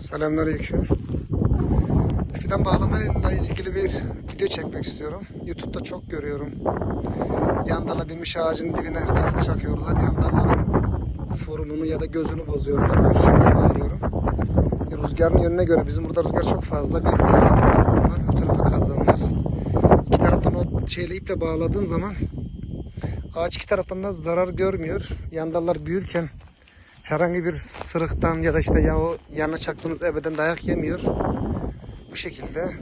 Selamünaleyküm. Fidan bağlamayla ilgili bir video çekmek istiyorum. YouTube'da çok görüyorum. Yandala binmiş ağacın dibine kazık çakıyorlar. Yandalların formunu ya da gözünü bozuyorlar. Ben şimdi bağlıyorum. Rüzgarın yönüne göre bizim burada rüzgar çok fazla. Bir tarafta kazan var, bir tarafta kazan var. İki taraftan o şeyle iple bağladığım zaman ağaç iki taraftan da zarar görmüyor. Yandallar büyürken herhangi bir sırıktan ya da işte ya o yanına çaktığınız ebeden dayak yemiyor. Bu şekilde.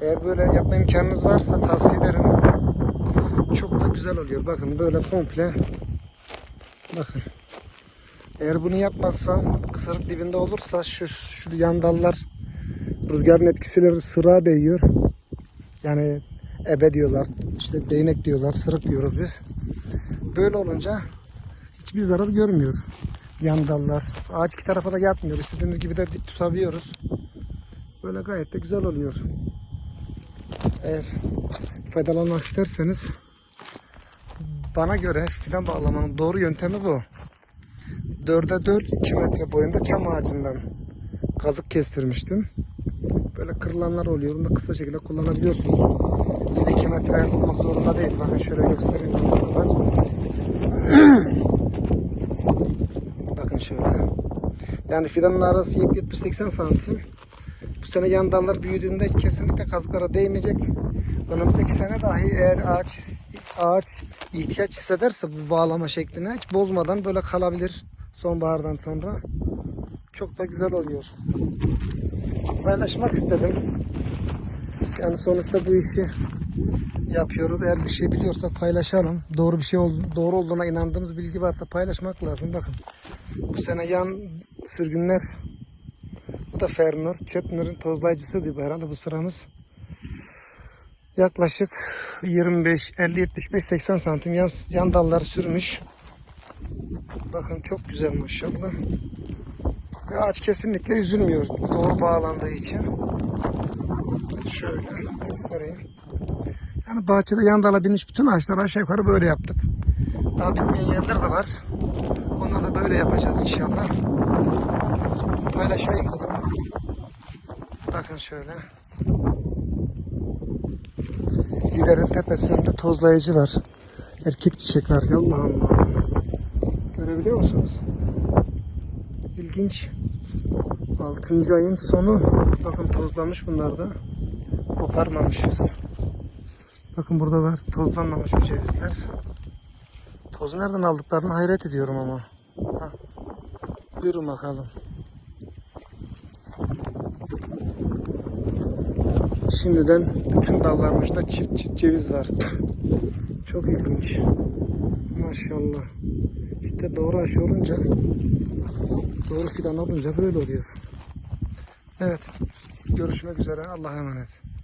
Eğer böyle yapma imkanınız varsa tavsiye ederim. Çok da güzel oluyor. Bakın böyle komple. Bakın. Eğer bunu yapmazsam kısırık dibinde olursa şu, şu yan dallar rüzgarın etkisiyle sıra değiyor. Yani ebe diyorlar. işte değnek diyorlar. Sırık diyoruz biz. Böyle olunca hiçbir zarar görmüyor yan dallar. Ağaç iki tarafa da yatmıyor. İstediğimiz gibi de dik tutabiliyoruz. Böyle gayet de güzel oluyor. Eğer faydalanmak isterseniz bana göre fidan bağlamanın doğru yöntemi bu. 4'e 4 2 metre boyunda çam ağacından kazık kestirmiştim. Böyle kırılanlar oluyor. Bunu kısa şekilde kullanabiliyorsunuz. Yine 2 metre olmak zorunda değil. Bakın şöyle göstereyim. Bakın şöyle. Yani fidanın arası 70-80 santim. Bu sene yan dallar büyüdüğünde kesinlikle kazıklara değmeyecek. Önümüzdeki sene dahi eğer ağaç ağaç ihtiyaç hissederse bu bağlama şekline hiç bozmadan böyle kalabilir sonbahardan sonra. Çok da güzel oluyor. Paylaşmak istedim. Yani sonuçta bu işi yapıyoruz. Eğer bir şey biliyorsak paylaşalım. Doğru bir şey ol, doğru olduğuna inandığımız bilgi varsa paylaşmak lazım. Bakın bu sene yan sürgünler bu da Fernur. Chetner'ın tozlayıcısı diye herhalde bu sıramız. Yaklaşık 25, 50, 75, 80 santim yan, yan dallar sürmüş. Bakın çok güzel maşallah. Ve ağaç kesinlikle üzülmüyor. Doğru bağlandığı için. Şöyle göstereyim. Yani bahçede yan dala binmiş bütün ağaçları aşağı yukarı böyle yaptık. Daha bitmeyen yerler de var. Böyle yapacağız inşallah. Paylaşayım dedim. Bakın şöyle. Giderin tepesinde tozlayıcı var. Erkek çiçek var. Allah Allah. Görebiliyor musunuz? İlginç. 6. ayın sonu. Bakın tozlamış bunlar da. Koparmamışız. Bakın burada var tozlanmamış bir cevizler. Tozu nereden aldıklarını hayret ediyorum ama. Buyurun bakalım. Şimdiden bütün dallarımızda çift çift ceviz var. Çok ilginç. Maşallah. İşte doğru aşı olunca, doğru fidan olunca böyle oluyor. Evet. Görüşmek üzere. Allah'a emanet.